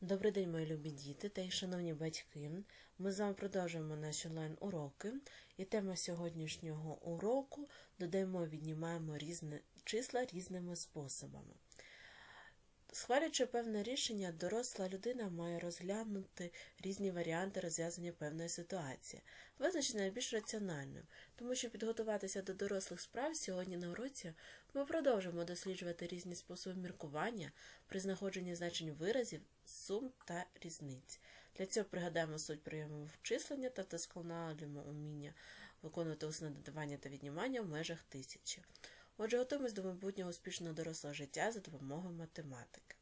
Добрий день, мої любі діти та й шановні батьки. Ми з вами продовжуємо наші онлайн-уроки. І тема сьогоднішнього уроку додаємо, віднімаємо різні числа різними способами. Схвалюючи певне рішення, доросла людина має розглянути різні варіанти розв'язання певної ситуації, визначити найбільш раціональною, тому що підготуватися до дорослих справ сьогодні на уроці ми продовжимо досліджувати різні способи міркування при знаходженні значень виразів, сум та різниць. Для цього пригадаємо суть прийому вчислення та вдосконалюємо уміння виконувати усне додавання та віднімання в межах тисячі. Отже, готуємось до майбутнього успішного дорослого життя за допомогою математики.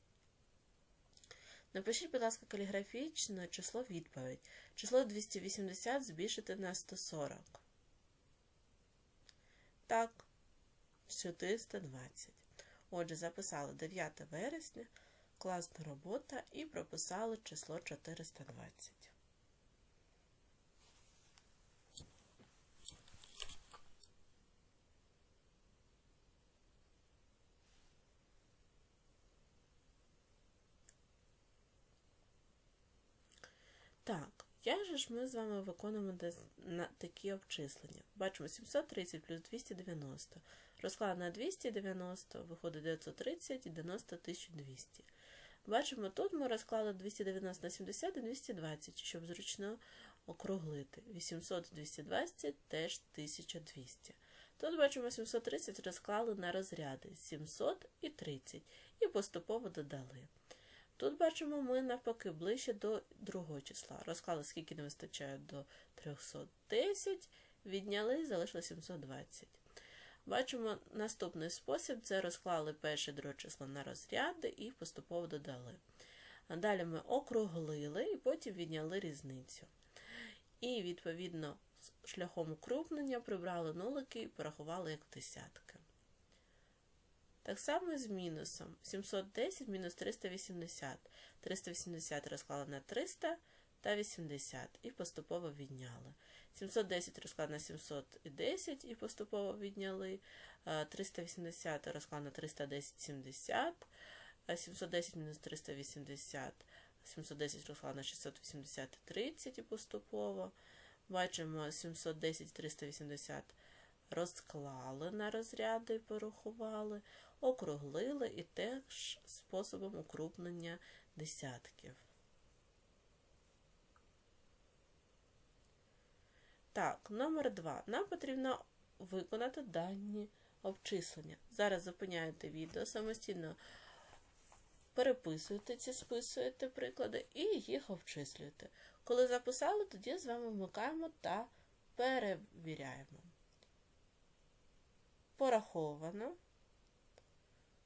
Напишіть, будь ласка, каліграфічне число відповідь. Число 280 збільшити на 140. Так, 420. Отже, записали 9 вересня, класна робота і прописали число 420. Так, як же ж ми з вами виконуємо такі обчислення? Бачимо 730 плюс 290. Розклад на 290, виходить 930 і 90 1200. Бачимо, тут ми розклали 290 на 70 і 220, щоб зручно округлити. 800 і 220 теж 1200. Тут бачимо 730 розклали на розряди 700 і 30 і поступово додали. Тут бачимо, ми навпаки ближче до другого числа. Розклали, скільки не вистачає до 310, відняли, залишили 720. Бачимо наступний спосіб це розклали перше друге число на розряди і поступово додали. Далі ми округлили і потім відняли різницю. І, відповідно, шляхом укрупнення прибрали нулики і порахували як десятки. Так само з мінусом. 710 мінус 380. 380 розклали на 300 та 80 і поступово відняли. 710 розклали на 710 і поступово відняли. Е, 380 розклали на 310 70. Е, 710 мінус 380. 710 розклали на 680 30 і поступово. Бачимо 710 380 розклали на розряди і порахували, округлили і теж способом укрупнення десятків. Так, номер два. Нам потрібно виконати дані обчислення. Зараз зупиняєте відео, самостійно переписуєте ці, списуєте приклади і їх обчислюєте. Коли записали, тоді з вами вмикаємо та перевіряємо. Пораховано.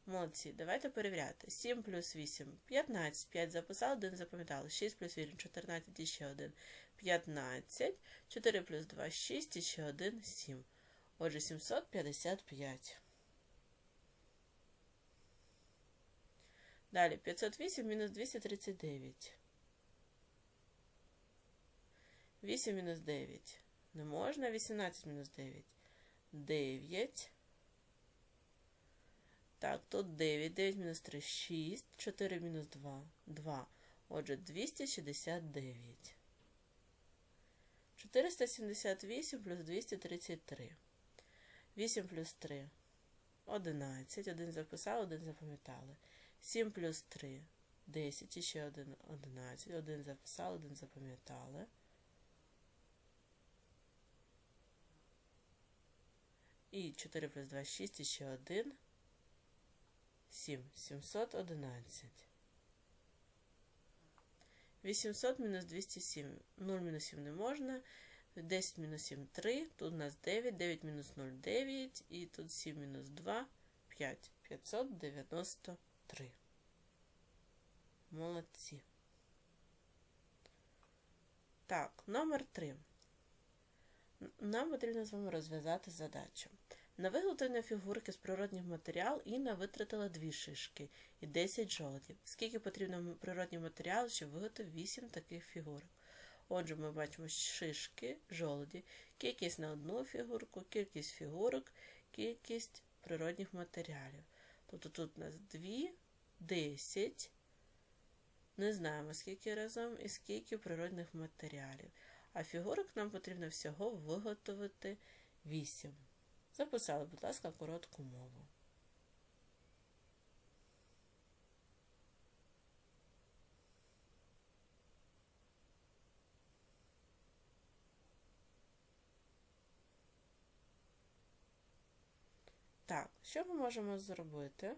Молодці, давайте перевіряти. 7 плюс 8 15. 5 записали, 1 запам'ятали. 6 плюс 8 14 і ще 1 15. 4 плюс 2 6 і ще 1 7. Отже, 755. Далі 508 мінус 239. 8 мінус 9. Не можна. 18 мінус 9. 9. Так, тут 9. 9 мінус 3 6. 4 мінус 2 2. Отже, 269. 478 плюс 233. 8 плюс 3. 11. Один записали, один запам'ятали. 7 плюс 3. 10. І ще один 11. Один записали, один запам'ятали. І 4 плюс 2 6, і ще 1. 7. 711. 800 мінус 207. 0 мінус 7 не можна. 10 мінус 7 3. Тут у нас 9. 9 мінус 0 9. І тут 7 мінус 2 5. 593. Молодці. Так, номер 3. Нам потрібно з вами розв'язати задачу. На виготовлення фігурки з природних матеріал Інна витратила дві шишки і 10 жолудів. Скільки потрібно природних матеріалу, щоб виготовити 8 таких фігурок? Отже, ми бачимо шишки, жолуді, кількість на одну фігурку, кількість фігурок, кількість природних матеріалів. Тобто тут у нас 2, 10. Не знаємо, скільки разом і скільки природних матеріалів. А фігурок нам потрібно всього виготовити 8. Записали, будь ласка, коротку мову. Так, що ми можемо зробити?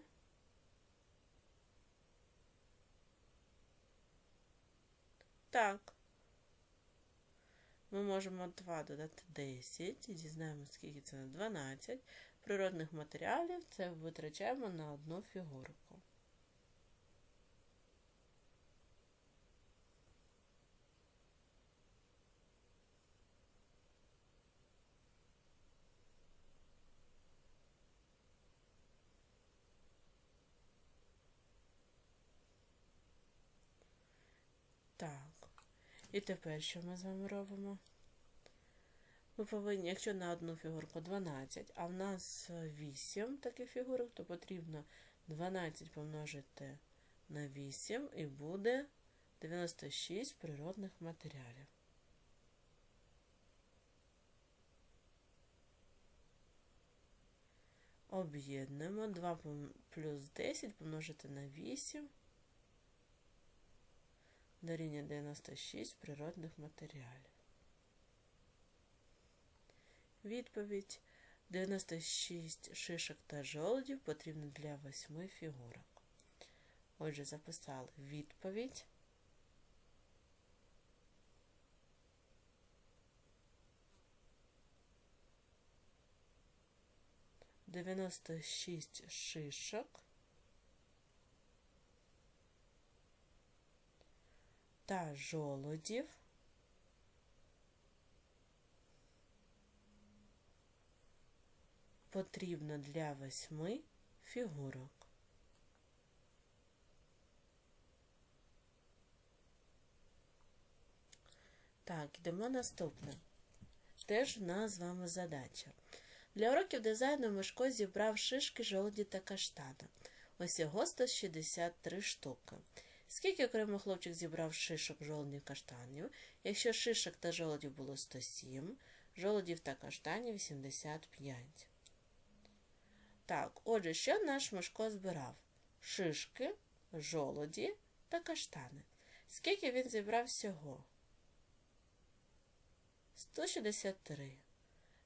Так. Ми можемо 2 додати 10 і дізнаємося, скільки це на 12. Природних матеріалів це витрачаємо на одну фігурку. Так. І тепер що ми з вами робимо? Ми повинні, якщо на одну фігурку 12, а в нас 8 таких фігурок, то потрібно 12 помножити на 8 і буде 96 природних матеріалів. Об'єднуємо 2 плюс 10 помножити на 8 дорівнює 96 природних матеріалів. Відповідь 96 шишок та жолудів потрібно для 8 фігурок. Отже, записали відповідь. Дев'яносто шість шишок та жолодів. Потрібно для восьми фігурок. Так, йдемо наступне. Теж в нас з вами задача. Для уроків дизайну Мишко зібрав шишки, жолоді та каштана. Усього 163 штуки. Скільки окремо хлопчик зібрав шишок жолодів каштанів? Якщо шишок та жолодів було 107, жолодів та каштанів 85. Так, отже, що наш Мишко збирав? Шишки, жолоді та каштани. Скільки він зібрав всього? 163.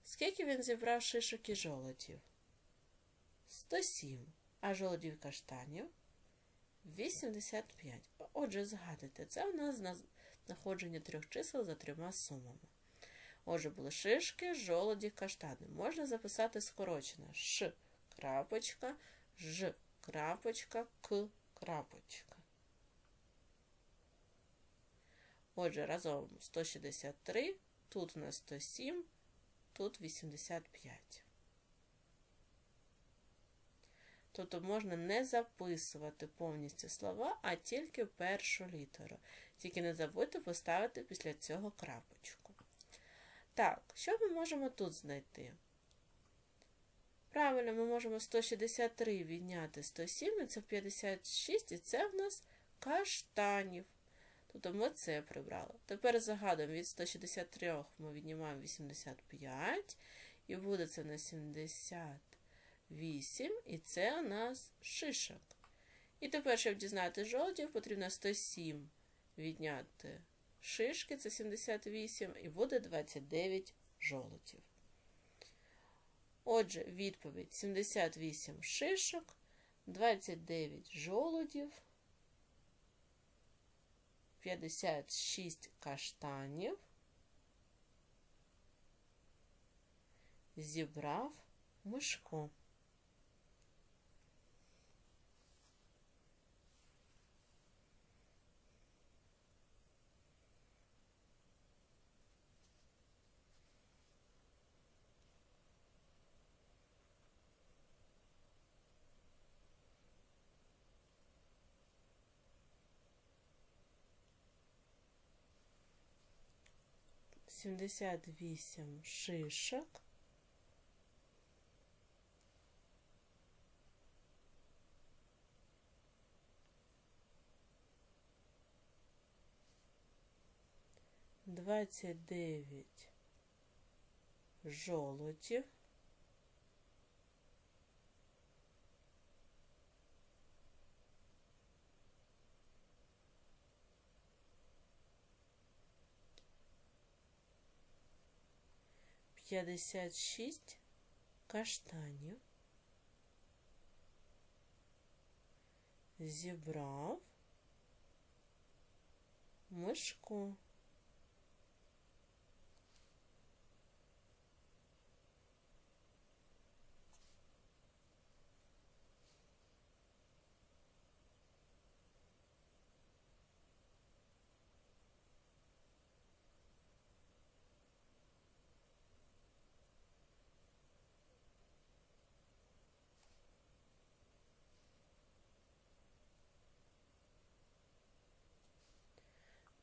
Скільки він зібрав шишок і жолодів? 107. А жолодів каштанів 85. Отже, згадуйте, це у нас знаходження трьох чисел за трьома сумами. Отже, були шишки, жолоді, каштани. Можна записати скорочено Ш, крапочка, Ж, крапочка, К, крапочка. Отже, разом 163, тут у нас 107, тут 85. Тобто можна не записувати повністю слова, а тільки першу літеру. Тільки не забудьте поставити після цього крапочку. Так, що ми можемо тут знайти? Правильно, ми можемо 163 відняти 107, і це 56, і це в нас каштанів. Тобто ми це прибрали. Тепер загадуємо від 163 ми віднімаємо 85, і буде це на 70. 8, і це у нас шишок. І тепер, щоб дізнати жолодів, потрібно 107 відняти шишки, це 78, і буде 29 жолотів. Отже, відповідь: 78 шишок, 29 жолудів, 56 каштанів. Зібрав мишку. 88 шишок. Двадцять дев'ять жолотів. 56 каштанів. Зібрав мишку.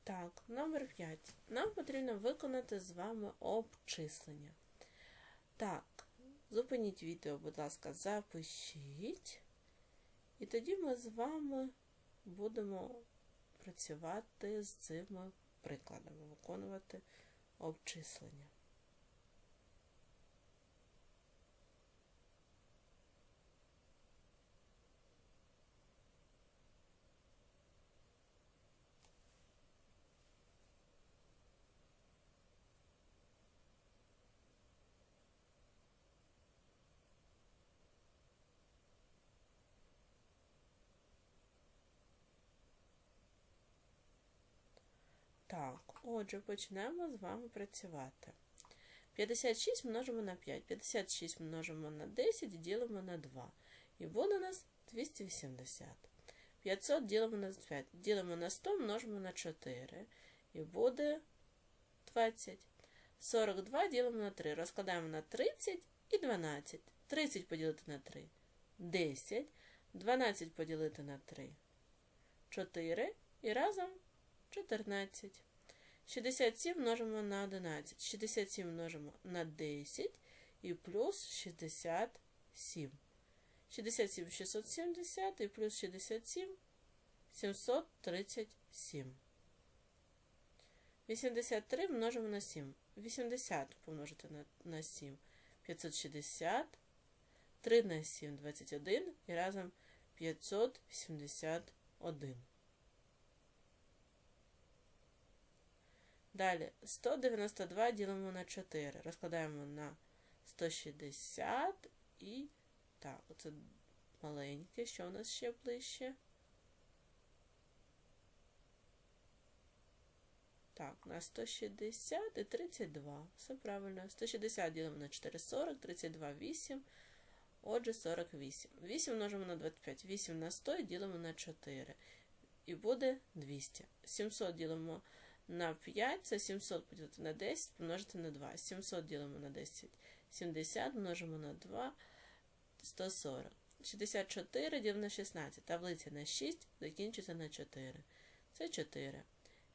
Так, номер 5. Нам потрібно виконати з вами обчислення. Так, зупиніть відео, будь ласка, запишіть. І тоді ми з вами будемо працювати з цими прикладами, виконувати обчислення. Так, отже, почнемо з вами працювати. 56 множимо на 5, 56 множимо на 10 і ділимо на 2. І буде у нас 280. 500 ділимо на 5, ділимо на 100, множимо на 4. І буде 20. 42 ділимо на 3. Розкладаємо на 30 і 12. 30 поділити на 3. 10. 12 поділити на 3. 4. І разом 14. 67 множимо на 11. 67 множимо на 10 і плюс 67. 67 670 і плюс 67 737. 83 множимо на 7. 80 помножити на, на 7. 560. 3 на 7 21 і разом 571. Далі 192 ділимо на 4. Розкладаємо на 160 і так, оце маленьке, що у нас ще ближче. Так, на 160 і 32. Все правильно. 160 ділимо на 4, 40, 32, 8. Отже, 48. 8 множимо на 25. 8 на 100 і ділимо на 4. І буде 200. 700 ділимо на 5, це 700 поділити на 10, помножити на 2. 700 ділимо на 10. 70 множимо на 2, 140. 64 ділимо на 16. Таблиця на 6, закінчиться на 4. Це 4.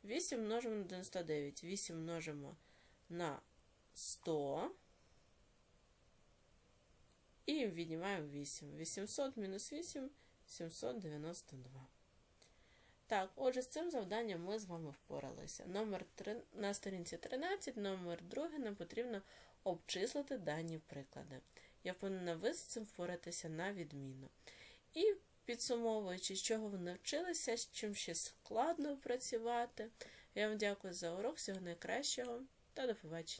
8 множимо на 99. 8 множимо на 100. І віднімаємо 8. 800 мінус 8 792. Так, отже, з цим завданням ми з вами впоралися. Номер 3, на сторінці 13, номер 2 нам потрібно обчислити дані приклади. Я впевнена, ви з цим впоратися на відміну. І підсумовуючи, з чого ви навчилися, з чим ще складно працювати, я вам дякую за урок, всього найкращого та до побачення.